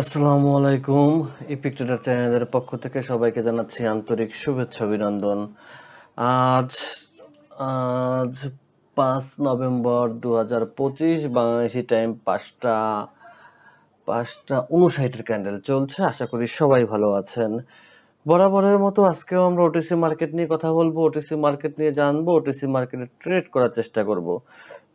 আসসালামু আলাইকুম। ইপিক টুডার চ্যানেলের পক্ষ থেকে সবাইকে জানাচ্ছি আন্তরিক শুভেচ্ছা, অভিনন্দন। আজ আজ পাঁচ নভেম্বর দু হাজার পঁচিশ, বাংলাদেশি টাইম পাঁচটা পাঁচটা উনষাটের ক্যান্ডেল চলছে। আশা করি সবাই ভালো আছেন। বরাবরের মতো আজকেও আমরা ওটিসি মার্কেট নিয়ে কথা বলব ওটিসি মার্কেট নিয়ে জানব ওটিসি মার্কেটে ট্রেড করার চেষ্টা করব।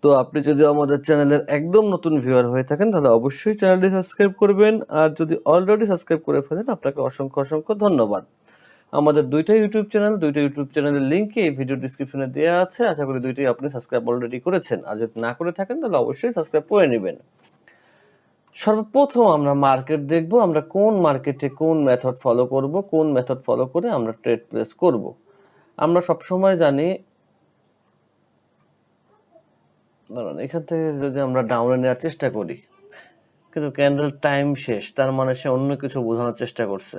তো আপনি যদি আমাদের চ্যানেলের একদম নতুন ভিউয়ার হয়ে থাকেন, তাহলে অবশ্যই চ্যানেলটি সাবস্ক্রাইব করবেন। আর যদি অলরেডি সাবস্ক্রাইব করে ফেলেন, আপনাকে অসংখ্য অসংখ্য ধন্যবাদ। আমাদের দুইটা ইউটিউব চ্যানেল, দুইটা ইউটিউব চ্যানেলের লিঙ্ক এই ভিডিও ডিসক্রিপশনে দেওয়া আছে। আশা করি দুইটাই আপনি সাবস্ক্রাইব অলরেডি করেছেন। আর যদি না করে থাকেন, তাহলে অবশ্যই সাবস্ক্রাইব করে নেবেন। সর্বপ্রথম আমরা মার্কেট দেখব, আমরা কোন মার্কেটে কোন মেথড ফলো করব, কোন মেথড ফলো করে আমরা ট্রেড প্লেস করব। আমরা সবসময় জানি দাঁড়ান এখান থেকে যদি আমরা ডাউনে নেওয়ার চেষ্টা করি, কিন্তু ক্যান্ডেল টাইম শেষ, তার মানে সে অন্য কিছু বোঝানোর চেষ্টা করছে।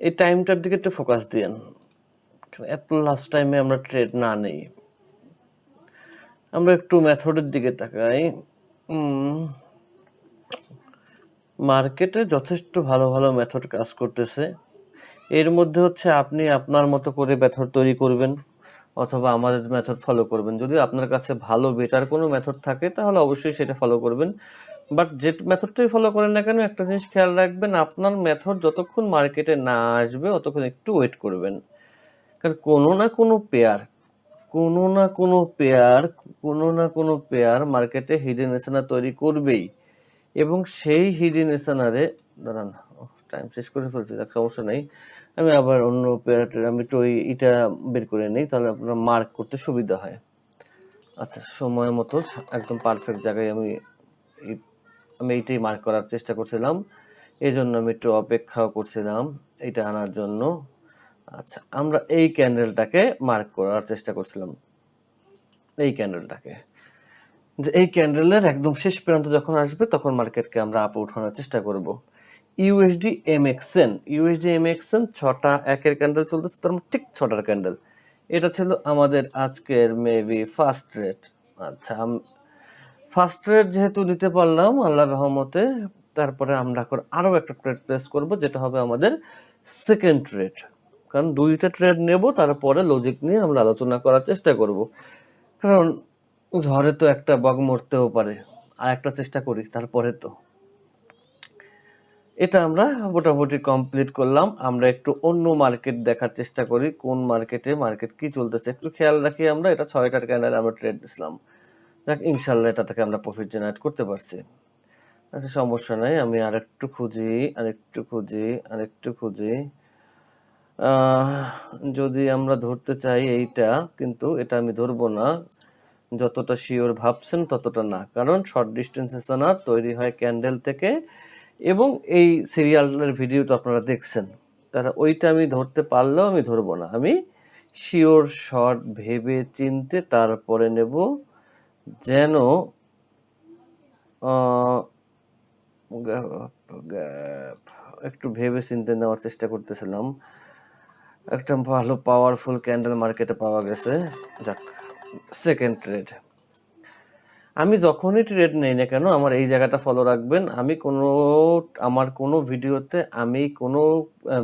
এই টাইমটার দিকে একটু ফোকাস দিয়েন। এত লাস্ট টাইমে আমরা ট্রেড না নেই। আমরা একটু মেথডের দিকে তাকাই। মার্কেটে যথেষ্ট ভালো ভালো মেথড কাজ করতেছে। এর মধ্যে হচ্ছে আপনি আপনার মতো করে মেথড তৈরি করবেন। অথবা আমাদের মেথড ফলো করবেন। যদি আপনার কাছে ভালো বেটার কোনো মেথড থাকে, তাহলে অবশ্যই সেটা ফলো করবেন। বাট যে মেথডটাই ফলো করেন না কেন, একটা জিনিস খেয়াল রাখবেন, আপনার মেথড যতক্ষণ মার্কেটে না আসবে ততক্ষণ একটু ওয়েট করবেন। কারণ কোনো না কোনো পেয়ার কোনো না কোনো পেয়ার কোনো না কোনো পেয়ার মার্কেটে হিডেন তৈরি করবেই। এবং সেই হিডেন এসেনারে দাঁড়ান। টাইম শেষ করে ফেলছি, তার সমস্যা নেই। আমি আবার অন্য পেয়ারটা আমি একটু ওই এটা বের করে নিই, তাহলে আপনার মার্ক করতে সুবিধা হয়। আচ্ছা সময় মতো একদম পারফেক্ট জায়গায় আমি আমি এইটাই মার্ক করার চেষ্টা করছিলাম। এই জন্য আমি একটু অপেক্ষাও করছিলাম এটা আনার জন্য। আচ্ছা আমরা এই ক্যান্ডেলটাকে মার্ক করার চেষ্টা করছিলাম। এই ক্যান্ডেলটাকে যে এই ক্যান্ডেলের একদম শেষ প্রান্ত যখন আসবে, তখন মার্কেটকে আমরা আপ উঠানোর চেষ্টা করব। USD MXN USD MXN ছটা, একের ক্যান্ডেল চলতেছে, তার মানে ঠিক ছটার ক্যান্ডেল এটা ছিল আমাদের আজকের মেবি ফার্স্ট রেট আচ্ছা ফার্স্ট রেট যেহেতু নিতে পারলাম, আল্লাহর রহমতে, তারপরে আমরা এখন আরও একটা ট্রেড প্লেস করব, যেটা হবে আমাদের সেকেন্ড ট্রেড কারণ দুইটা ট্রেড নেব, তারপরে লজিক নিয়ে আমরা আলোচনা করার চেষ্টা করব। কারণ ঝড়ে তো একটা বগ মরতেও পারে, আর একটা চেষ্টা করি, তারপরে তো। এটা আমরা মোটামুটি কমপ্লিট করলাম। আমরা একটু অন্য মার্কেট দেখার চেষ্টা করি, কোন মার্কেটে মার্কেট কি চলতেছে। একটু খেয়াল রাখি আমরা, এটা ছয়টার ক্যান্ডেল আমরা ট্রেড দিছিলাম। যাক ইনশাল্লাহ এটা থেকে আমরা প্রফিট জেনারেট করতে পারছি। আচ্ছা সমস্যা নাই, আমি আরেকটু খুঁজি আরেকটু খুঁজি আরেকটু খুঁজি। যদি আমরা ধরতে চাই এইটা, কিন্তু এটা আমি ধরবো না। যতটা শিওর ভাবছেন ততটা না। কারণ শর্ট ডিস্টেন্স এসানার তৈরি হয় ক্যান্ডেল থেকে। এবং এই সিরিয়ালের ভিডিও তো আপনারা দেখছেন। তারা ওইটা আমি ধরতে পারলেও আমি ধরবো না। আমি শিওর, শর্ট, ভেবে, চিনতে তারপরে নেব যেন একটু ভেবে চিনতে নেওয়ার চেষ্টা করতেছিলাম। একটা ভালো পাওয়ারফুল ক্যান্ডেল মার্কেটে পাওয়া গেছে। যাক সেকেন্ড ট্রেড আমি যখনই ট্রেড নেই না কেন, আমার এই জায়গাটা ফলো রাখবেন। আমি কোনো, আমার কোনো ভিডিওতে আমি কোনো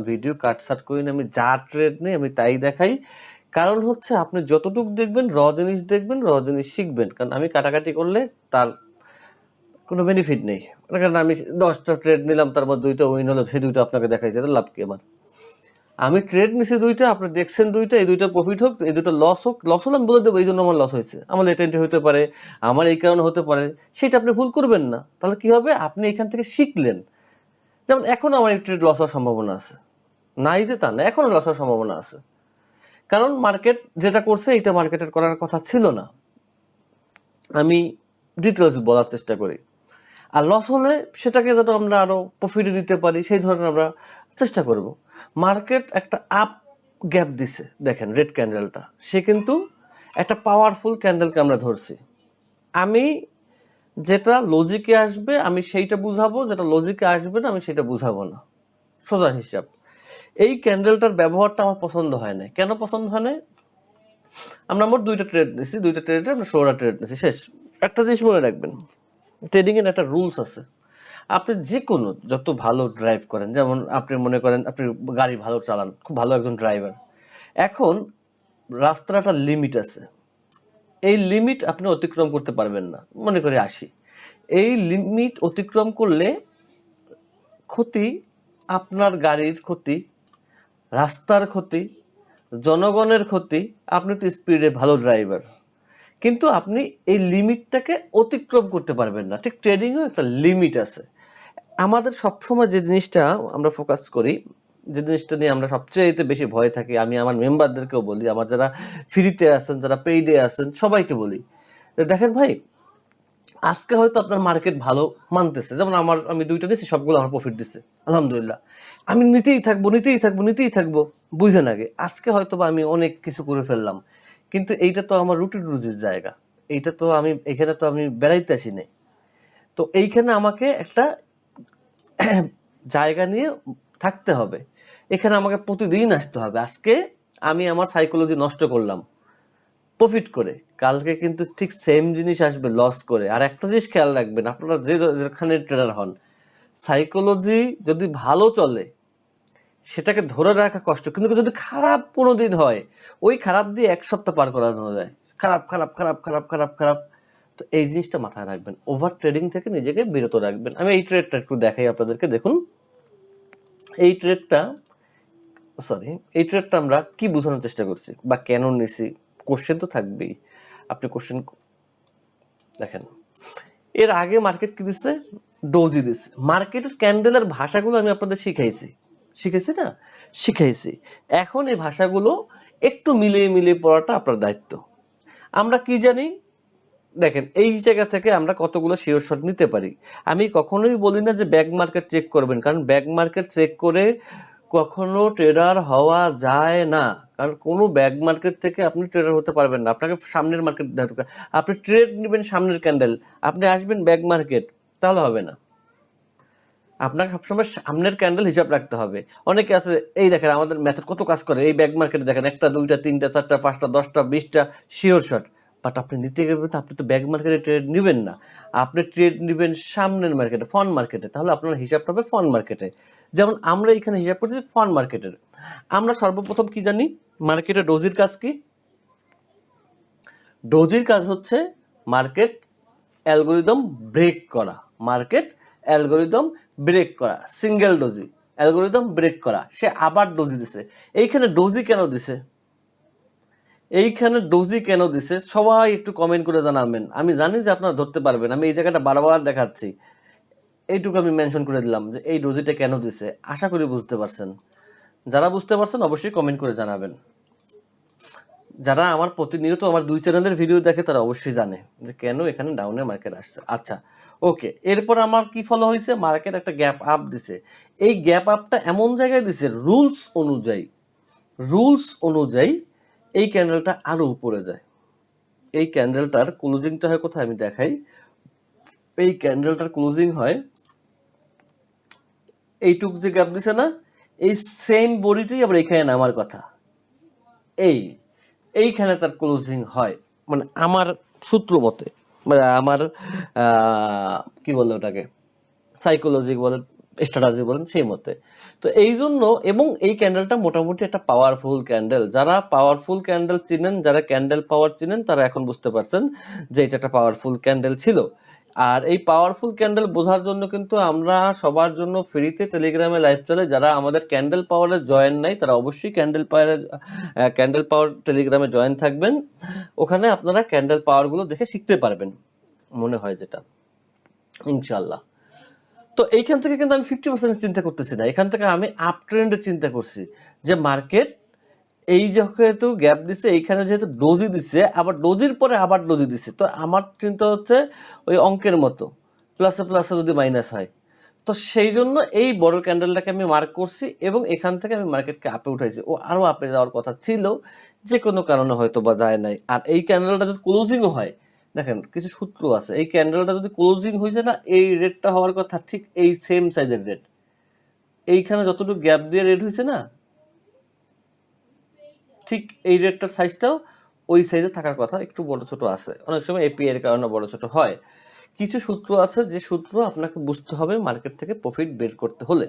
ভিডিও কাটসাট করি না। আমি যা ট্রেড নেই আমি তাই দেখাই। কারণ হচ্ছে আপনি যতটুকু দেখবেন র জিনিস দেখবেন র জিনিস শিখবেন। কারণ আমি কাটাকাটি করলে তার কোনো বেনিফিট নেই। কারণ আমি দশটা ট্রেড নিলাম, তার মধ্যে দুইটা উইন হলো, সেই দুইটা আপনাকে দেখাইছে তাহলে লাভ কি আমার? আমি ট্রেড নিছি দুইটা, আপনি দেখছেন দুইটা, এই দুইটা প্রফিট হোক, এই দুটো লস হোক লস হলে আমি বলে দেবো এই জন্য আমার লস হয়েছে। আমার লেট হতে পারে, আমার এই কারণে হতে পারে, সেটা আপনি ভুল করবেন না। তাহলে কি হবে? আপনি এখান থেকে শিখলেন। যেমন এখন আমার এই ট্রেড লস হওয়ার সম্ভাবনা আছে। নাই যে তা না, এখনও লস হওয়ার সম্ভাবনা আছে। কারণ মার্কেট যেটা করছে, এটা মার্কেটের করার কথা ছিল না। আমি ডিটেলস বলার চেষ্টা করি। আর লস হলে সেটাকে যাতে আমরা আরও প্রফিটে নিতে পারি, সেই ধরনের আমরা চেষ্টা করব। মার্কেট একটা আপ গ্যাপ দিছে, দেখেন রেড ক্যান্ডেলটা। সে কিন্তু একটা পাওয়ারফুল ক্যান্ডেলকে আমরা ধরছি। আমি যেটা লজিকে আসবে, আমি সেইটা বুঝাবো, যেটা লজিকে আসবে না, আমি সেটা বুঝাবো না। সোজা হিসাব। এই ক্যান্ডেলটার ব্যবহারটা আমার পছন্দ হয় না কেন পছন্দ হয় না আমরা মোট দুইটা ট্রেড নিছি। দুইটা ট্রেডে আমরা ষোলোটা ট্রেড নিছি। শেষ। একটা জিনিস মনে রাখবেন। ট্রেডিংয়ের একটা রুলস আছে। আপনি যে কোনো যত ভালো ড্রাইভ করেন, যেমন আপনি মনে করেন আপনি গাড়ি ভালো চালান, খুব ভালো একজন ড্রাইভার এখন রাস্তার একটা লিমিট আছে। এই লিমিট আপনি অতিক্রম করতে পারবেন না, মনে করি আশি। এই লিমিট অতিক্রম করলে ক্ষতি আপনার গাড়ির ক্ষতি, রাস্তার ক্ষতি, জনগণের ক্ষতি, আপনি তো স্পিডে ভালো ড্রাইভার কিন্তু আপনি এই লিমিটটাকে অতিক্রম করতে পারবেন না, ঠিক ট্রেডিংও একটা লিমিট আছে। আমাদের সবসময় যে জিনিসটা আমরা ফোকাস করি, যে জিনিসটা নিয়ে আমরা সবচেয়ে বেশি ভয় থাকি, আমি আমার মেম্বারদেরকেও বলি, আমার যারা ফ্রিতে আছেন, যারা পেইডে আছেন, সবাইকে বলি দেখেন ভাই, আজকে হয়তো আপনার মার্কেট ভালো মানতেছে। যেমন আমার, আমি দুইটা নিয়েছি সবগুলো আমার প্রফিট দিচ্ছে আলহামদুলিল্লাহ। আমি নিতেই থাকব নিতেই থাকব নিতেই থাকব বুঝেন আগে। আজকে হয়তো বা আমি অনেক কিছু করে ফেললাম, কিন্তু এইটা তো আমার রুটি রুজির জায়গা। এইটা তো আমি, এখানে তো আমি বেড়াইতে আসি নাই তো এইখানে আমাকে একটা জায়গা নিয়ে থাকতে হবে। এখানে আমাকে প্রতিদিন আসতে হবে। আজকে আমি আমার সাইকোলজি নষ্ট করলাম। প্রফিট করে। কালকে কিন্তু ঠিক সেম জিনিস আসবে লস করে। আর একটা জিনিস খেয়াল রাখবেন, আপনারা যে যেখানে ট্রেডার হন সাইকোলজি যদি ভালো চলে, সেটাকে ধরে রাখা কষ্ট। কিন্তু যদি খারাপ কোনো দিন হয়, ওই খারাপ দিয়ে এক সপ্তাহ পার করানো যায়। খারাপ খারাপ খারাপ খারাপ খারাপ খারাপ। তো এই জিনিসটা মাথায় রাখবেন। ওভার ট্রেডিং থেকে নিজেকে বিরত রাখবেন। আমি এই ট্রেডটা একটু দেখাই আপনাদেরকে, দেখুন। এই ট্রেডটা সরি এই ট্রেডটা আমরা কি বোঝানোর চেষ্টা করছি বা কেন নিছি? কোশ্চেন তো থাকবেই। আপনি কোশ্চেন দেখেন, এর আগে মার্কেট কি দিচ্ছে ডোজি দিচ্ছে মার্কেটের ক্যান্ডেলের ভাষাগুলো আমি আপনাদের শিখাইছি। শিখেছি না? শিখাইছি। এখন এই ভাষাগুলো একটু মিলিয়ে মিলিয়ে পড়াটা আপনার দায়িত্ব। আমরা কি জানি? দেখেন, এই জায়গা থেকে আমরা কতগুলো শিওর শট নিতে পারি। আমি কখনোই বলি না যে ব্যাক মার্কেট চেক করবেন, কারণ ব্যাক মার্কেট চেক করে কখনো ট্রেডার হওয়া যায় না। কারণ কোনো ব্যাক মার্কেট থেকে আপনি ট্রেডার হতে পারবেন না। আপনাকে সামনের মার্কেট আপনি ট্রেড নেবেন সামনের ক্যান্ডেল আপনি আসবেন ব্যাক মার্কেট তাহলে হবে না। আপনাকে সবসময় সামনের ক্যান্ডেল হিসাব রাখতে হবে। অনেকে আছে, এই দেখেন আমাদের মেথড কত কাজ করে। এই ব্যাক মার্কেটে দেখেন একটা, দুইটা, তিনটা, চারটা, পাঁচটা, দশটা, বিশটা শিওর শট বাট আপনি নিতে গেলে তো আপনি তো ব্যাগ মার্কেটে ট্রেড নেবেন না। আপনি ট্রেড নেবেন সামনের মার্কেটে ফন মার্কেটে তাহলে আপনার হিসাবটা হবে ফন মার্কেটে যেমন আমরা এখানে হিসাব করছি ফন মার্কেটের আমরা সর্বপ্রথম কি জানি? মার্কেটে ডোজির কাজ কি? ডোজির কাজ হচ্ছে মার্কেট অ্যালগোরিদম ব্রেক করা। মার্কেট অ্যালগোরিদম ব্রেক করা। Single doji. অ্যালগোরিদম ব্রেক করা। সে আবার ডোজি দিছে। এইখানে ডোজি কেন দিছে? এইখানে ডোজি কেন দিছে? সবাই একটু কমেন্ট করে জানাবেন। আমি জানি যে আপনারা ধরতে পারবেন, আমি এই জায়গাটা বারবার দেখাচ্ছি। এইটুকু আমি মেনশন করে দিলাম যে এই ডোজিটা কেন দিছে? আশা করি বুঝতে পারছেন। যারা বুঝতে পারছেন, অবশ্যই কমেন্ট করে জানাবেন। যারা আমার প্রতিনিয়ত আমার দুই চ্যানেলের ভিডিও দেখে, তারা অবশ্যই জানে যে কেন এখানে ডাউনে মার্কেট আসছে। আচ্ছা ওকে এরপর আমার কি ফলো হয়েছে? মার্কেট একটা গ্যাপ আপ দিছে। এই গ্যাপ আপটা এমন জায়গায় দিছে রুলস অনুযায়ী রুলস অনুযায়ী এই ক্যান্ডেলটা আরও উপরে যায়। এই ক্যান্ডেলটার ক্লোজিংটা হয় কোথায় আমি দেখাই। এই ক্যান্ডেলটার ক্লোজিং হয়, এইটুক যে গ্যাপ দিছে না, এই সেম বডিটাই আবার এখানে নামার কথা। এই, এইখানে তার ক্লোজিং হয়। মানে আমার সূত্র মতে মানে আমার কি বলে ওটাকে? সাইকোলজি বলেন স্ট্র্যাটাজি বলেন, সেই মতে। তো এই জন্য এবং এই ক্যান্ডেলটা মোটামুটি একটা পাওয়ারফুল ক্যান্ডেল যারা পাওয়ারফুল ক্যান্ডেল চিনেন, যারা ক্যান্ডেল পাওয়ার চিনেন, তারা এখন বুঝতে পারছেন যে এটা একটা পাওয়ারফুল ক্যান্ডেল ছিল। আর এই পাওয়ারফুল ক্যান্ডেল বোঝার জন্য কিন্তু আমরা সবার জন্য ফ্রিতে টেলিগ্রামে লাইভ চলে। যারা আমাদের ক্যান্ডেল পাওয়ারে জয়েন নাই, তারা অবশ্যই ক্যান্ডেল পাওয়ারে ক্যান্ডেল পাওয়ার টেলিগ্রামে জয়েন থাকবেন। ওখানে আপনারা ক্যান্ডেল পাওয়ারগুলো দেখে শিখতে পারবেন, মনে হয় যেটা। ইনশাল্লাহ তো এইখান থেকে কিন্তু আমি ফিফটি পার্সেন্ট চিন্তা করতেছি না। এখান থেকে আমি আপ ট্রেন্ডের চিন্তা করছি যে মার্কেট এই যেহেতু গ্যাপ দিছে, এইখানে যেহেতু ডোজি দিছে, আবার ডোজির পরে আবার ডোজি দিছে। তো আমার চিন্তা হচ্ছে ওই অঙ্কের মতো প্লাসে প্লাসে যদি মাইনাস হয়। তো সেই জন্য এই বড় ক্যান্ডেলটাকে আমি মার্ক করছি এবং এখান থেকে আমি মার্কেটকে আপে উঠাইছি। ও আরও আপে যাওয়ার কথা ছিল, যে কোনো কারণে হয়তো বা যায় নাই। আর এই ক্যান্ডেলটা যদি ক্লোজিংও হয় দেখেন, কিছু সূত্র আছে। এই ক্যান্ডেলটা যদি ক্লোজিং হয়েছে না, এই রেটটা হওয়ার কথা ঠিক এই সেম সাইজের রেট এইখানে যতটুকু গ্যাপ দিয়ে রেট হয়েছে না, ঠিক এই রেটটার সাইজটাও ওই সাইজে থাকার কথা একটু বড় ছোট আছে। অনেক সময় এপিআই এর কারণে বড় ছোট হয়। কিছু সূত্র আছে, যে সূত্র আপনাকে বুঝতে হবে মার্কেট থেকে প্রফিট বের করতে হলে।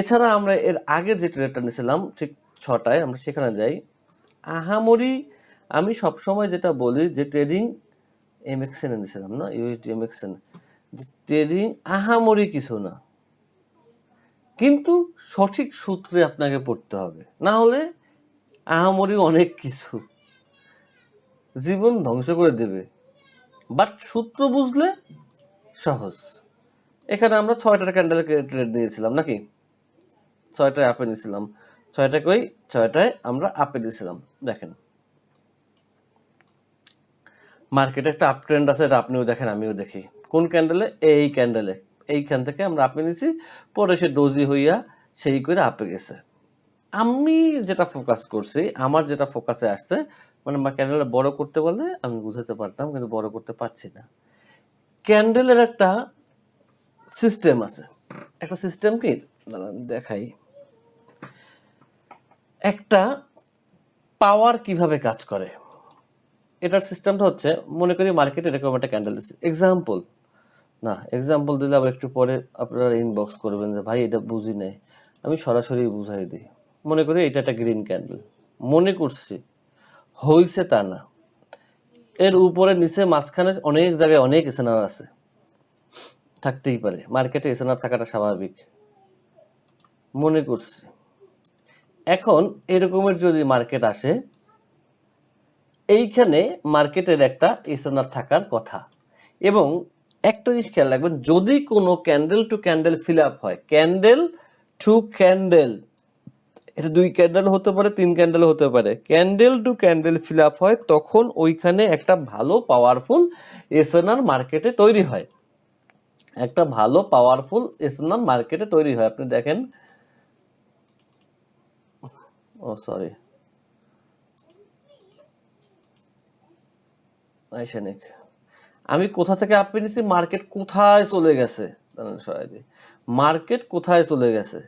এছাড়া আমরা এর আগে যে ট্রেডটা নিয়েছিলাম, ঠিক ছটায় আমরা সেখানে যাই। আহামরি আমি সবসময় যেটা বলি যে ট্রেডিং এমএক্সেনে নিয়েছিলাম না ইউএসডি এমএক্সেন যে ট্রেডিং আহামরি কিছু না। কিন্তু সঠিক সূত্রে আপনাকে পড়তে হবে। না হলে আহামরি অনেক কিছু। জীবন ধ্বংস করে দেবে। বাট সূত্র বুঝলে সহজ। এখানে আমরা ছয়টার ক্যান্ডেল ট্রেড নিয়েছিলাম, নাকি? ছয়টায় আপে নিয়েছিলাম। ছয়টা কই ছয়টায় আমরা আপে দিয়েছিলাম দেখেন। মার্কেটে একটা আপ ট্রেন্ড আছে, এটা আপনিও দেখেন, আমিও দেখি। কোন ক্যান্ডেলে এই ক্যান্ডেলে এইখান থেকে আমরা আপে নিছি, পরে সে ডোজি হইয়া সেই করে আপে গেছে। আমি যেটা ফোকাস করছি, আমার যেটা ফোকাসে আসছে মানে আমার ক্যান্ডেলটা বড় করতে বলে আমি বুঝাতে পারতাম, কিন্তু বড় করতে পারছি না। ক্যান্ডেলের একটা সিস্টেম আছে। একটা সিস্টেম কি? দেখাই। একটা পাওয়ার কীভাবে কাজ করে? এটার সিস্টেমটা হচ্ছে, মনে করি মার্কেটে এরকম একটা ক্যান্ডেল দিচ্ছে এক্সাম্পল না এক্সাম্পল দিলে আবার একটু পরে আপনারা ইনবক্স করবেন যে, ভাই, এটা বুঝি নাই। আমি সরাসরি বুঝাই দিই। মনে করি এটা একটা গ্রিন ক্যান্ডেল মনে করছি, হইছে তা না। এর উপরে, নিচে, মাঝখানে অনেক জায়গায় অনেক এসেনার আছে। থাকতেই পারে। মার্কেটে এসেনার থাকাটা স্বাভাবিক। মনে করছি। এখন এরকমের যদি মার্কেট আসে এইখানে মার্কেটের একটা এসএনআর থাকার কথা। এবং একটা জিনিস খেয়াল রাখবেন, যদি কোনো candle to candle fill up হয় ক্যান্ডেল টু ক্যান্ডেল এটা দুই ক্যান্ডেল হতে পারে, তিন ক্যান্ডেল হতে পারে candle to candle fill up হয়, তখন ওইখানে একটা ভালো পাওয়ারফুল এসএনআর মার্কেটে তৈরি হয়। একটা ভালো পাওয়ারফুল এসএনআর মার্কেটে তৈরি হয়। আপনি দেখেন, ও সরি আইসেনিক আমি কোথা থেকে আপনি নিছি? মার্কেট কোথায় চলে গেছে? মার্কেট কোথায় চলে গেছে?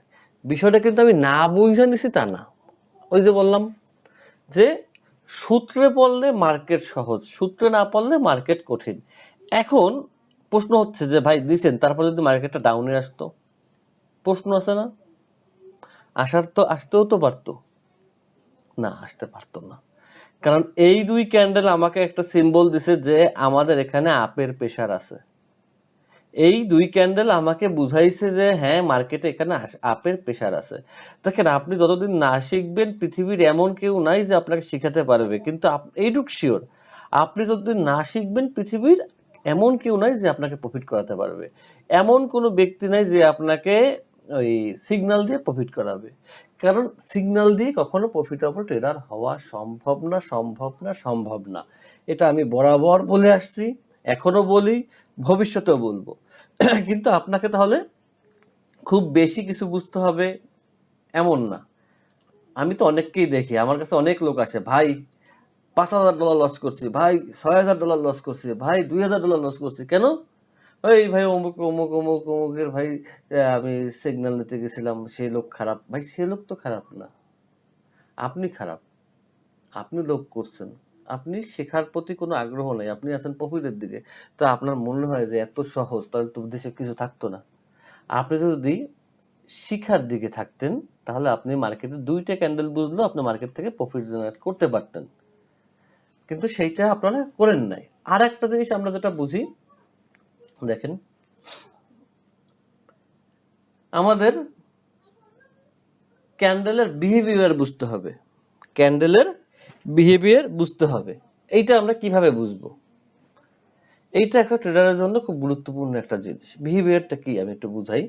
বিষয়টা কিন্তু আমি না বুঝে নিছি তা না। ওই যে বললাম যে সূত্রে পড়লে মার্কেট সহজ, সূত্রে না পড়লে মার্কেট কঠিন। এখন প্রশ্ন হচ্ছে যে, ভাই, দিছেন, তারপর যদি মার্কেটটা ডাউনে আসতো? প্রশ্ন আছে না? আসার তো, আসতেও তো পারতো। না, আসতে পারতো না। কারণ এই দুই ক্যান্ডেল আমাকে একটা সিম্বল দিছে যে আমাদের এখানে আপের প্রেশার আছে। এই দুই ক্যান্ডেল আমাকে বুঝাইছে যে হ্যাঁ মার্কেটে এখানে আপের প্রেশার আছে। দেখেন, আপনি যতদিন না শিখবেন, পৃথিবীর এমন কেউ নাই যে আপনাকে শিখাতে পারবে। কিন্তু এইটুক শিওর আপনি যতদিন না শিখবেন, পৃথিবীর এমন কেউ নাই যে আপনাকে প্রফিট করাতে পারবে। এমন কোনো ব্যক্তি নাই যে আপনাকে ওই সিগনাল দিয়ে প্রফিট করাবে। কারণ সিগনাল দিয়ে কখনো প্রফিটেবল ট্রেডার হওয়া সম্ভব না সম্ভব না সম্ভব না। এটা আমি বরাবর বলে আসছি, এখনও বলি, ভবিষ্যতেও বলব। কিন্তু আপনাকে তাহলে খুব বেশি কিছু বুঝতে হবে এমন না। আমি তো অনেককেই দেখি, আমার কাছে অনেক লোক আসে, ভাই, পাঁচ হাজার ডলার লস করছি, ভাই, ছয় হাজার ডলার লস করছি, ভাই, দুই হাজার ডলার লস করছি। কেন? ওই ভাই অমুক অমুক অমুক, অমুকের ভাই আমি সিগন্যাল নিতে গেছিলাম সেই লোক খারাপ। ভাই, সে লোক তো খারাপ না। আপনি খারাপ। আপনি লোক করছেন। আপনি শেখার প্রতি কোনো আগ্রহ নেই। আপনি আছেন প্রফিটের দিকে। তো আপনার মনে হয় যে এত সহজ, তাহলে তো দেশে কিছু থাকতো না। আপনি যদি শিখার দিকে থাকতেন, তাহলে আপনি মার্কেটে দুইটা ক্যান্ডেল বুঝলেও আপনি মার্কেট থেকে প্রফিট জেনারেট করতে পারতেন। কিন্তু সেইটা আপনারা করেন নাই। আর একটা জিনিস আমরা যেটা বুঝি দেখেন। আমাদের ক্যান্ডেলের বিহেভিয়ার বুঝতে হবে। ক্যান্ডেলের বিহেভিয়ার বুঝতে হবে। এইটা আমরা কীভাবে বুঝব? এইটা একটা ট্রেডারের জন্য খুব গুরুত্বপূর্ণ একটা জিনিস। বিহেভিয়ারটা কি আমি একটু বুঝাই।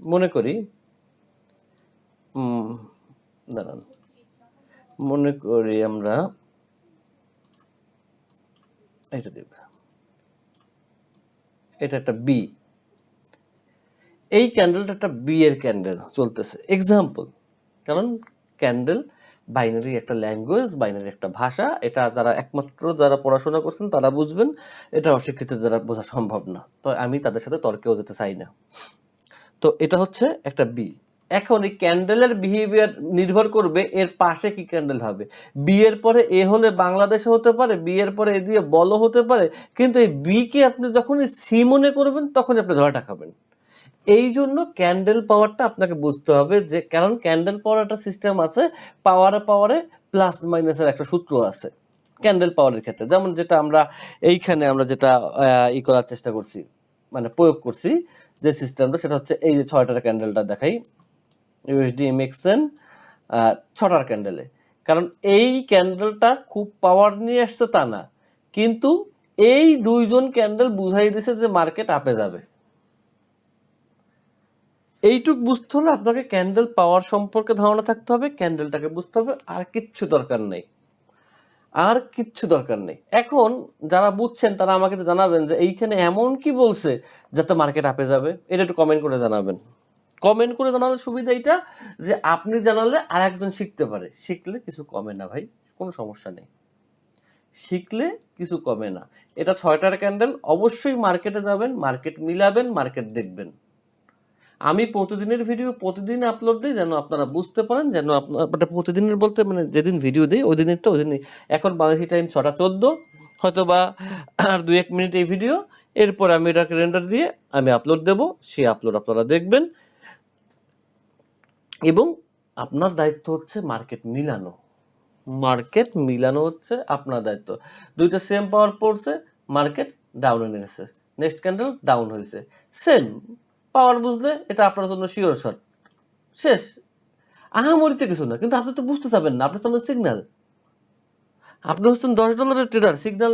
মনে করি দাঁড়ান। মনে করি আমরা এটা দেব। এটা একটা বি এই ক্যান্ডেলটা একটা বি এর ক্যান্ডেল চলতেছে। এক্সাম্পল কারণ ক্যান্ডেল বাইনারি একটা ল্যাঙ্গুয়েজ বাইনারি একটা ভাষা, এটা যারা একমাত্র যারা পড়াশোনা করছেন তারা বুঝবেন, এটা অশিক্ষিত দ্বারা বোঝা সম্ভব না। তো আমি তাদের সাথে তর্কেও যেতে চাই না। তো এটা হচ্ছে একটা বি এখন এই ক্যান্ডেলের বিহেভিয়ার নির্ভর করবে এর পাশে কি ক্যান্ডেল হবে। বিয়ের পরে এ হলে বাংলাদেশে হতে পারে বিয়ের পরে এ দিয়ে বলো হতে পারে, কিন্তু এই বিকে আপনি যখনই সি মনে করবেন, তখনই আপনি ধরাটা খাবেন। এই জন্য ক্যান্ডেল পাওয়ারটা আপনাকে বুঝতে হবে যে, কারণ ক্যান্ডেল পাওয়ার একটা সিস্টেম আছে পাওয়ারে পাওয়ারে প্লাস মাইনাসের একটা সূত্র আছে, ক্যান্ডেল পাওয়ারের ক্ষেত্রে। যেমন যেটা আমরা এইখানে আমরা যেটা ই করার চেষ্টা করছি মানে প্রয়োগ করছি যে সিস্টেমটা সেটা হচ্ছে এই যে ছয়টার ক্যান্ডেলটা দেখাই। ইউএসডি এমএক্সএন ছটার ক্যান্ডেলে কারণ এই ক্যান্ডেলটা খুব পাওয়ার নিয়ে আসছে তা না। কিন্তু এই দুইজন ক্যান্ডেল বুঝাই দিছে যে মার্কেট আপে যাবে। এইটুক বুঝতে হলে আপনাকে ক্যান্ডেল পাওয়ার সম্পর্কে ধারণা থাকতে হবে ক্যান্ডেলটাকে বুঝতে হবে, আর কিচ্ছু দরকার নেই। আর কিচ্ছু দরকার নেই। এখন যারা বুঝছেন, তারা আমাকে জানাবেন যে এইখানে এমন কি বলছে যাতে মার্কেট আপে যাবে। এটা একটু কমেন্ট করে জানাবেন। কমেন্ট করে জানালে সুবিধা এটা যে আপনি জানালে আর একজন শিখতে পারে। শিখলে কিছু কমে না ভাই, কোনো সমস্যা নেই। শিখলে কিছু কমে না। এটা ছয়টার ক্যান্ডেল অবশ্যই মার্কেটে যাবেন মার্কেট মিলাবেন মার্কেট দেখবেন। আমি প্রতিদিনের ভিডিও প্রতিদিন আপলোড দিই যেন আপনারা বুঝতে পারেন, যেন আপনার মানে প্রতিদিনের বলতে মানে যেদিন ভিডিও দিই, ওই দিনেরটা, ওই দিনই এখন বাংলাদেশি টাইম ছটা চোদ্দ হয়তো বা আর দু এক মিনিট এই ভিডিও এরপর আমি এটাকে রেন্ডার দিয়ে আমি আপলোড দেব, সেই আপলোড আপনারা দেখবেন। এবং আপনার দায়িত্ব হচ্ছে মার্কেট মিলানো। মার্কেট মিলানো হচ্ছে আপনার দায়িত্ব। দুইটা সেম পাওয়ার পড়ছে মার্কেট ডাউন ডাউনে নেমেছে নেক্সট ক্যান্ডেল ডাউন হয়েছে। সেম পাওয়ার বুঝলে এটা আপনার জন্য শিওর শট শেষ। আহামরিতে কিছু না, কিন্তু আপনি তো বুঝতে চাবেন না, আপনার সামনে সিগন্যাল আপনি হচ্ছেন দশ ডলারের ট্রেডার সিগনাল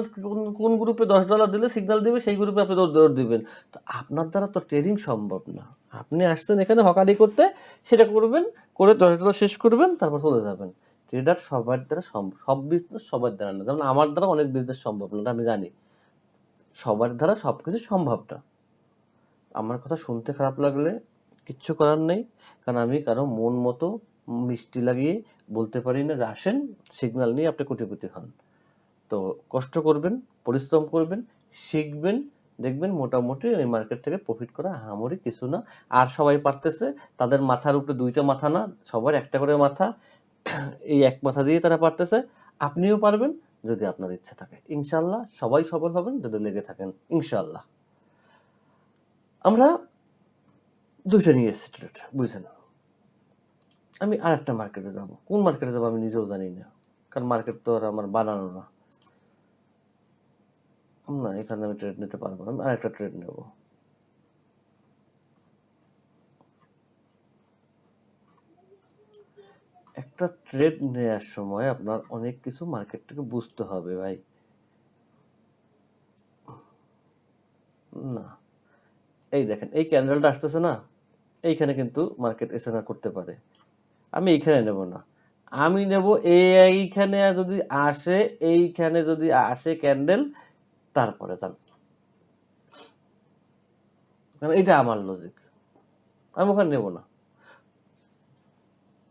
কোন গ্রুপে দশ ডলার দিলে সিগনাল দিবে, সেই গ্রুপে আপনি দৌড় দিবেন। তো আপনার দ্বারা তো ট্রেডিং সম্ভব না। আপনি আসছেন এখানে হকারি করতে, সেটা করবেন, করে দশ ডলার শেষ করবেন, তারপর চলে যাবেন। ট্রেডার সবার দ্বারা সব বিজনেস সবার দ্বারা না। যেমন আমার দ্বারা অনেক বিজনেস সম্ভব না আমি জানি। সবার দ্বারা সব কিছু সম্ভব না। আমার কথা শুনতে খারাপ লাগলে কিচ্ছু করার নেই। কারণ আমি কারও মন মতো মিষ্টি লাগিয়ে বলতে পারি না যে আসেন সিগন্যাল নিয়ে আপনি কোটিপতি হন। তো কষ্ট করবেন, পরিশ্রম করবেন, শিখবেন, দেখবেন মোটামুটি ওই মার্কেট থেকে প্রফিট করা হামরি কিছু না। আর সবাই পারতেছে, তাদের মাথার উপরে দুইটা মাথা না, সবার একটা করে মাথা, এই এক মাথা দিয়ে তারা পারতেছে। আপনিও পারবেন যদি আপনার ইচ্ছে থাকে। ইনশাল্লাহ সবাই সফল হবেন যদি লেগে থাকেন ইনশাল্লাহ আমরা দুইটা নিয়ে এসেছি, বুঝছেন? আমি আর একটা মার্কেটে যাব। কোন মার্কেটে যাব আমি নিজেও জানি না। কারণ মার্কেট তো আর আমার বানানো না। না, এখানে আমি ট্রেড নিতে পারব না। আমি আরেকটা ট্রেড নেব। একটা ট্রেড নেওয়ার সময় আপনার অনেক কিছু মার্কেটটাকে বুঝতে হবে ভাই। না। এই দেখেন, এই ক্যান্ডেলটা আসতেছে না। এইখানে কিন্তু মার্কেট এসে না করতে পারে। আমি এইখানে নেব না। আমি নেব এইখানে যদি আসে, এইখানে যদি আসে ক্যান্ডেল তারপরে যান কারণ এটা আমার লজিক আমি ওখানে নেব না।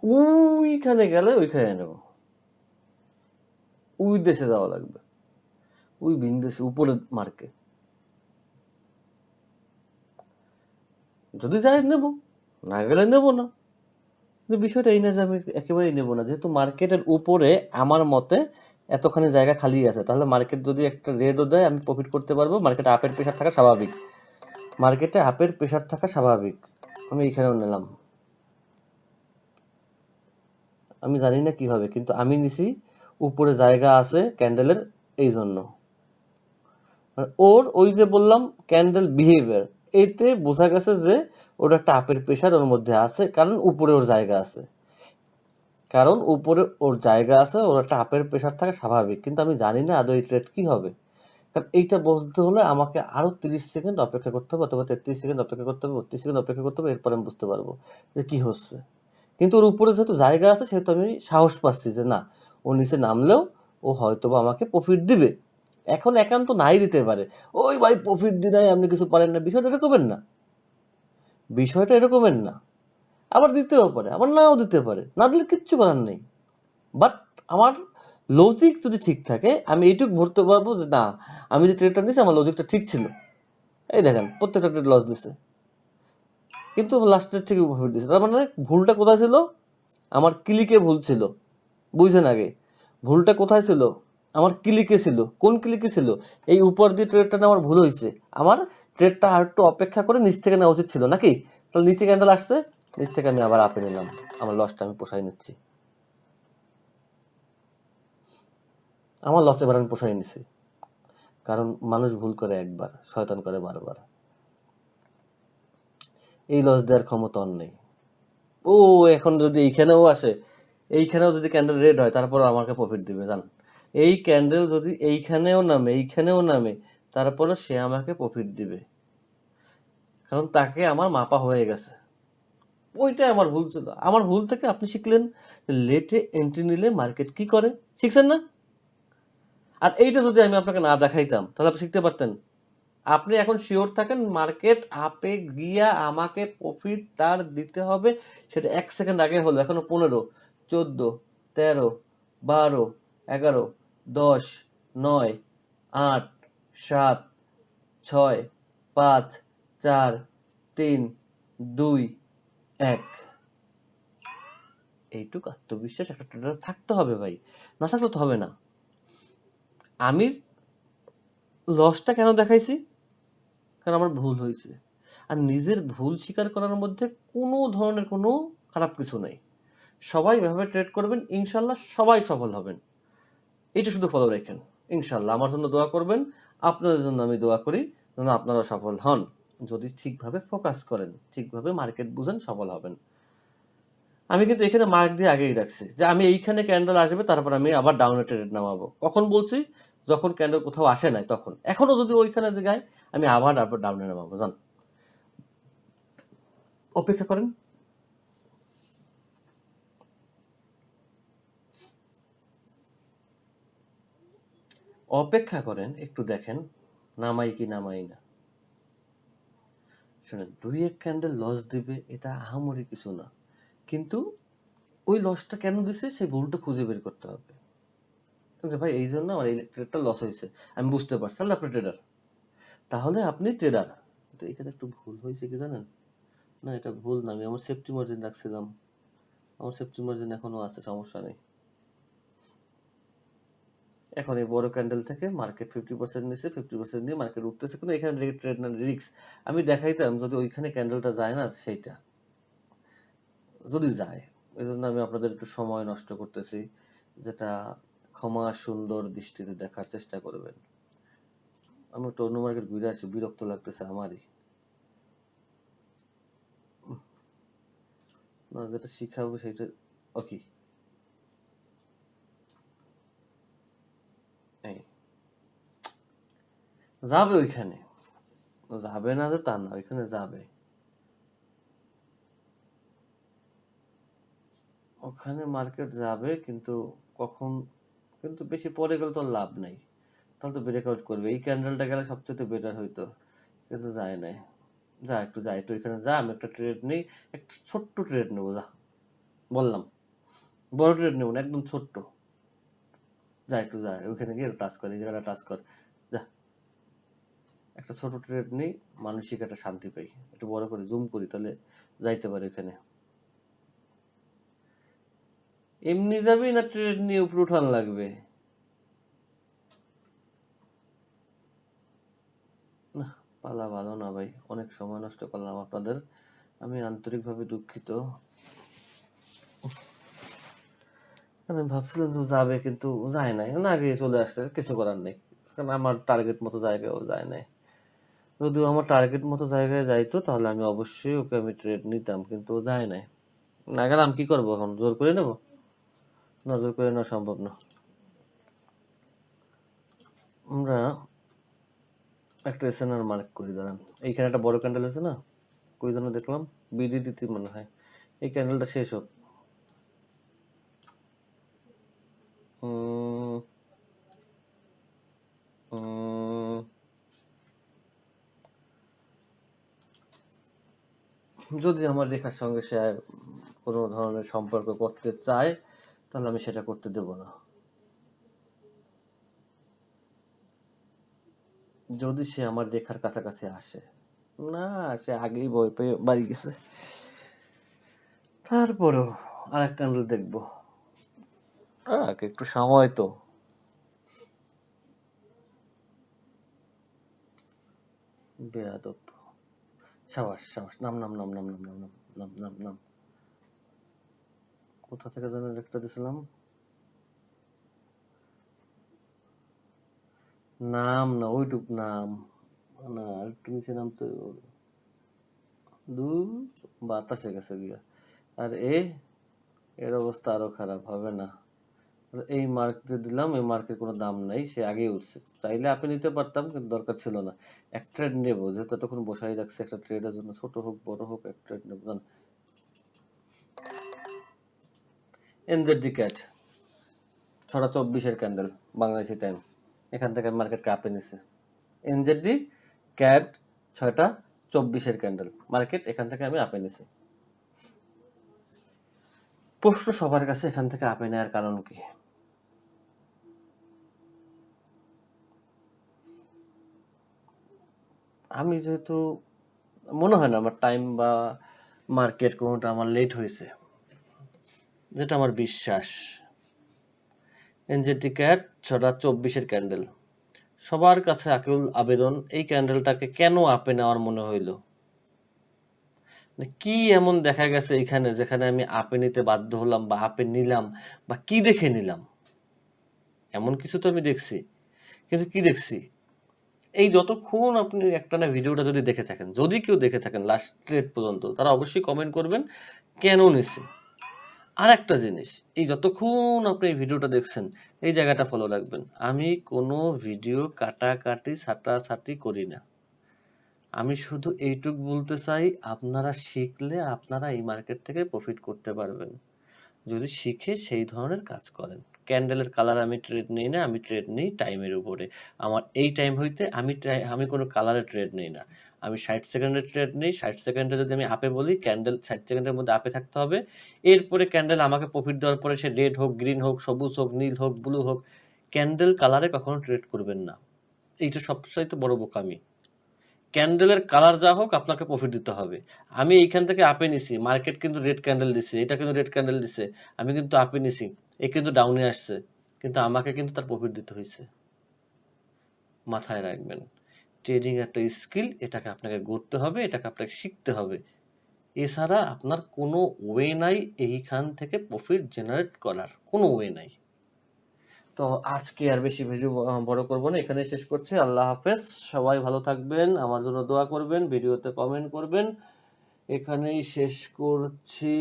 ওইখানে গেলে ওইখানে নেব। ওই দেশে যাওয়া লাগবে। ওই ভিন দেশে উপরে মার্কে যদি যাই, নেব। না গেলে নেব না। কিন্তু বিষয়টা এই না যে আমি একেবারেই নেব না। যেহেতু মার্কেটের উপরে আমার মতে এতখানি জায়গা খালি আছে, তাহলে মার্কেট যদি একটা রেডও দেয়, আমি প্রফিট করতে পারব। মার্কেটে আপের প্রেশার থাকা স্বাভাবিক। মার্কেটে আপের প্রেশার থাকা স্বাভাবিক। আমি এইখানেও নিলাম। আমি জানি না কি হবে, কিন্তু আমি নিছি উপরে জায়গা আছে ক্যান্ডেলের এই জন্য ওর ওই যে বললাম ক্যান্ডেল বিহেভিয়ার এতে বোঝা গেছে যে ওর একটা আপের প্রেশার ওর মধ্যে আছে, কারণ উপরে ওর জায়গা আছে। কারণ উপরে ওর জায়গা আছে, ওর একটা আপের প্রেশার থাকা স্বাভাবিক, কিন্তু আমি জানি না আদৌ এই ট্রেড কী হবে। কারণ এইটা বুঝতে হলে আমাকে আরও তিরিশ সেকেন্ড অপেক্ষা করতে হবে, অথবা তেত্রিশ সেকেন্ড অপেক্ষা করতে হবে, বত্রিশ সেকেন্ড অপেক্ষা করতে হবে, এরপর আমি বুঝতে পারব যে কী হচ্ছে। কিন্তু ওর উপরে যেহেতু জায়গা আছে, সেহেতু আমি সাহস পাচ্ছি যে না, ও নিচে নামলেও ও হয়তো আমাকে প্রফিট দিবে। এখন একান্ত নাই দিতে পারে। ওই ভাই প্রফিট দি নাই আপনি কিছু পারেন না, বিষয়টা এরকমের না। বিষয়টা এরকমের না। আবার দিতেও পারে, আবার নাও দিতে পারে। না দিলে কিচ্ছু করার নেই। বাট আমার লজিক যদি ঠিক থাকে, আমি এইটুকু ভরতে পারব যে না, আমি যে ট্রেডটা নিয়েছি, আমার লজিকটা ঠিক ছিল। এই দেখেন, প্রত্যেকটা ট্রেড লস দিছে। কিন্তু লাস্টের থেকে প্রফিট দিছে। তার মানে ভুলটা কোথায় ছিল? আমার ক্লিকে ভুল ছিল। বুঝছেন আগে, ভুলটা কোথায় ছিল? আমার ক্লিকে ছিল। কোন ক্লিকে ছিল? এই উপর দিয়ে ট্রেডটা আমার ভুল হয়েছে। আমার ট্রেডটা আর একটু অপেক্ষা করে নিচ থেকে নেওয়া উচিত ছিল নাকি? তাহলে নিচে ক্যান্ডেল আসছে, নিচ থেকে আমি আবার আপে নিলাম। আমার লসটা আমি পোষাই নিচ্ছি। আমার লস এবার আমি পোষাই নিছি। কারণ মানুষ ভুল করে একবার, শয়তান করে বারবার। এই লস দেওয়ার ক্ষমতা নেই। ও, এখন যদি এইখানেও আসে, এইখানেও যদি ক্যান্ডেল রেড হয় তারপর আমাকে প্রফিট দিবে, জান। এই ক্যান্ডেল যদি এইখানেও নামে এইখানেও নামে তারপরে সে আমাকে প্রফিট দিবে। কারণ তাকে আমার মাপা হয়ে গেছে। ওইটাই আমার ভুল ছিল। আমার ভুল থেকে আপনি শিখলেন লেটে এন্ট্রি নিলে মার্কেট কি করে? শিখছেন না? আর এইটা যদি আমি আপনাকে না দেখাইতাম, তাহলে আপনি শিখতে পারতেন। আপনি এখন শিওর থাকেন মার্কেট আপে গিয়া আমাকে প্রফিট তার দিতে হবে। সেটা এক সেকেন্ড আগে হলো, এখনও পনেরো, চোদ্দ, তেরো, বারো, এগারো দশ, নয়, আট, সাত, ছয়, পাঁচ, চার, তিন, দুই, এক। এইটুকু আত্মবিশ্বাস একটা থাকতে হবে ভাই। না থাকলে তো হবে না। আমি লসটা কেন দেখাইছি? কারণ আমার ভুল হয়েছে। আর নিজের ভুল স্বীকার করার মধ্যে কোনো ধরনের কোনো খারাপ কিছু নেই। সবাই এভাবে ট্রেড করবেন, ইনশাল্লাহ সবাই সফল হবেন। এটা শুধু ফলো রাখেন। ইনশাল্লাহ আমার জন্য দোয়া করবেন, আপনাদের জন্য আমি দোয়া করি যেন আপনারা সফল হন। যদি ঠিকভাবে ফোকাস করেন, ঠিকভাবে মার্কেট বুঝেন, সফল হবেন। আমি কিন্তু এখানে মার্ক দিয়ে আগেই রাখছি যে আমি এইখানে ক্যান্ডেল আসবে, তারপর আমি আবার ডাউনে ট্রেড নামাবো। কখন বলছি? যখন ক্যান্ডেল কোথাও আসে নাই, তখন। এখনও যদি ওইখানে জায়গায় আমি আবার আবার ডাউনে নামাবো, জান। অপেক্ষা করেন। অপেক্ষা করেন, একটু দেখেন, নামাই কি নামাই না। শোনেন দুই এক ক্যান্ডেল লস দিবে, এটা আহামরি কিছু না। কিন্তু ওই লসটা কেন দিছে, সেই ভুলটা খুঁজে বের করতে হবে। ভাই, এই জন্য আমার এই ট্রেডটা লস হয়েছে। আমি বুঝতে পারছি, তাহলে আপনি ট্রেডার তাহলে আপনি ট্রেডার তো এখানে একটু ভুল হয়েছে কি জানেন? না, এটা ভুল না, আমি আমার সেফটি মার্জিন রাখছিলাম। আমার সেফটি মার্জিন এখনও আছে, সমস্যা নেই। এখন এই বড় ক্যান্ডেল থেকে মার্কেট ফিফটি পার্সেন্ট নিচ্ছে ফিফটি পার্সেন্ট দিয়ে মার্কেট উঠতেছে। কিন্তু এখানে ট্রেড না রিক্স আমি দেখাইতাম যদি ওইখানে ক্যান্ডেলটা যায় না, সেইটা। যদি যায়, এই জন্য আমি আপনাদের একটু সময় নষ্ট করতেছি, যেটা ক্ষমা সুন্দর দৃষ্টিতে দেখার চেষ্টা করবেন। আমি একটু অন্য মার্কেট ঘুরে আসি, বিরক্ত লাগতেছে আমারই। না, যেটা শিখাবো সেটা ওকে এই যাবে ওইখানে। যাবে না তো তা না, ওইখানে যাবে। ওখানে মার্কেট যাবে, কিন্তু কখন, কিন্তু বেশি পরে গেলে তো লাভ নেই। তাহলে তো ব্রেকআউট করবে। এই ক্যান্ডেলটা গেলে সবচেয়ে বেটার হইতো। কিন্তু যায় নাই। যা, একটু যা, একটু ওইখানে যা, আমি একটা ট্রেড নেই, একটা ছোট্ট ট্রেড নেব, যা। বললাম। বড় ট্রেড নেব না, একদম ছোট্ট। যা, একটু যা, ওইখানে গিয়ে টাচ কর, এই জায়গাটা টাচ কর। যা একটা ছোট ট্রেড নেই, মানসিক একটা শান্তি পাই। একটু বড় করে জুম করি, তাহলে যাইতে পারে এখানে। এমনি যাবি না ট্রেড নিয়ে উপরে উঠান লাগবে? পালা ভালো না ভাই, অনেক সময় নষ্ট করলাম আপনাদের। আমি আন্তরিকভাবে দুঃখিত। আমি ভাবছিলাম যে যাবে, কিন্তু যায় নাই। না, আগে চলে আসছে কিছু করার নেই। কারণ আমার টার্গেট মতো জায়গায়ও যায় নাই। যদিও আমার টার্গেট মতো জায়গায় যাইতো তাহলে আমি অবশ্যই ওকে আমি ট্রেড নিতাম কিন্তু ও যায় নাই। না গেলে আমি কি করব এখন? জোর করে নেব? না জোর করে নেওয়া সম্ভব না। আমরা একটা এসএনআর মার্ক করি দাঁড়ান। এইখানে একটা বড় ক্যান্ডেল আছে না? কই জন্য দেখলাম? বিডিডিতে মনে হয়। এই ক্যান্ডেলটা শেষ হোক। উম, যদি আমার রেখার সঙ্গে সে কোনো ধরনের সম্পর্ক করতে চায়, তাহলে আমি সেটা করতে দেব না। যদি সে আমার রেখার কাছাকাছি আসে, না, সে আগেই ভয় পেয়ে বাড়ি গেছে। তারপরেও আর একটা ক্যান্ডেল দেখব একটু সময় তো। বেয়াদব। সাবাস সাবাস, নাম নাম নাম নাম নাম নাম নাম নাম নাম নাম। কোথা থেকে যেন একটা দিছিলাম? নাম না, ওইটুক নাম। না, একটু নিচে নাম তো দু বাতাসে গেছে গিয়া। আর এ, এর অবস্থা আরও খারাপ, হবে না। এই মার্ক দিলাম, এই মার্কের কোনো দাম নাই, সে আগেই উঠছে। চাইলে আপনি নিতে পারতাম, কিন্তু দরকার ছিল না। এক ট্রেড নেব, যেহেতু তখন বসাই রাখছে, একটা ট্রেডের জন্য ছোট হোক, বড় হোক, এক ট্রেড নেব, জান? এনজেডি ক্যাট ছটা চব্বিশের ক্যান্ডেল বাংলাদেশি টাইম এখান থেকে মার্কেট কাপে নিছে। এনজেডি ক্যাট ছয়টা চব্বিশের ক্যান্ডেল মার্কেট এখান থেকে আমি আপে নিছি। প্রশ্ন সবার কাছে এখান থেকে আপে নেওয়ার কারণ কি? আমি যেহেতু, মনে হয় না আমার টাইম বা মার্কেট কোনোটা আমার লেট হয়েছে। যেটা আমার বিশ্বাস। এনজেটি ক্যাট ছটা চব্বিশের ক্যান্ডেল সবার কাছে আকুল আবেদন, এই ক্যান্ডেলটাকে কেন আপে নেওয়ার মনে হইল? মানে কি এমন দেখা গেছে এখানে যেখানে আমি আপে নিতে বাধ্য হলাম বা আপে নিলাম বা কি দেখে নিলাম? এমন কিছু তো আমি দেখছি। কিন্তু কি দেখছি? এই যতক্ষণ আপনি একটা না ভিডিওটা যদি দেখে থাকেন, যদি কেউ দেখে থাকেন লাস্ট ট্রেড পর্যন্ত, তারা অবশ্যই কমেন্ট করবেন, কেন নিছে? আর একটা জিনিস, এই যতক্ষণ আপনি এই ভিডিওটা দেখছেন, এই জায়গাটা ফলো রাখবেন। আমি কোনো ভিডিও কাটাকাটি, ছাটাছাটি করি না। আমি শুধু এইটুক বলতে চাই, আপনারা শিখলে আপনারা এই মার্কেট থেকে প্রফিট করতে পারবেন। যদি শিখে সেই ধরনের কাজ করেন। ক্যান্ডেলের কালার আমি ট্রেড নিই না, আমি ট্রেড নিই টাইমের উপরে। আমার এই টাইম হইতে আমি আমি কোনো কালারে ট্রেড নিই না। আমি ষাট সেকেন্ডের ট্রেড নিই, ষাট সেকেন্ডে যদি আমি আপে বলি ক্যান্ডেল ষাট সেকেন্ডের মধ্যে আপে থাকতে হবে। এরপরে ক্যান্ডেল আমাকে প্রফিট দেওয়ার পরে সে রেড হোক গ্রিন হোক, সবুজ হোক, নীল হোক ব্লু হোক ক্যান্ডেল কালারে কখনো ট্রেড করবেন না। এইটা সবচাইতে বড় বোকামি। ক্যান্ডেলের কালার যা হোক আপনাকে প্রফিট দিতে হবে। আমি এইখান থেকে আপে নিছি মার্কেট কিন্তু রেড ক্যান্ডেল দিছে, এটা কিন্তু রেড ক্যান্ডেল দিছে, আমি কিন্তু আপে নিছি, এ কিন্তু ডাউনে আসছে, কিন্তু আমাকে কিন্তু তার প্রফিট দিতে হয়েছে মাথায় রাখবেন ট্রেডিং একটা স্কিল এটাকে আপনাকে গড়তে হবে, এটাকে আপনাকে শিখতে হবে। এছাড়া আপনার কোনো ওয়ে নাই এইখান থেকে প্রফিট জেনারেট করার, কোনো ওয়ে নাই। তো আজকে আর বেশি ভিডিও বড় করব না এখানে শেষ করছি। আল্লাহ হাফেজ, সবাই ভালো থাকবেন, আমার জন্য দোয়া করবেন, ভিডিওতে কমেন্ট করবেন। এখানেই শেষ করছি।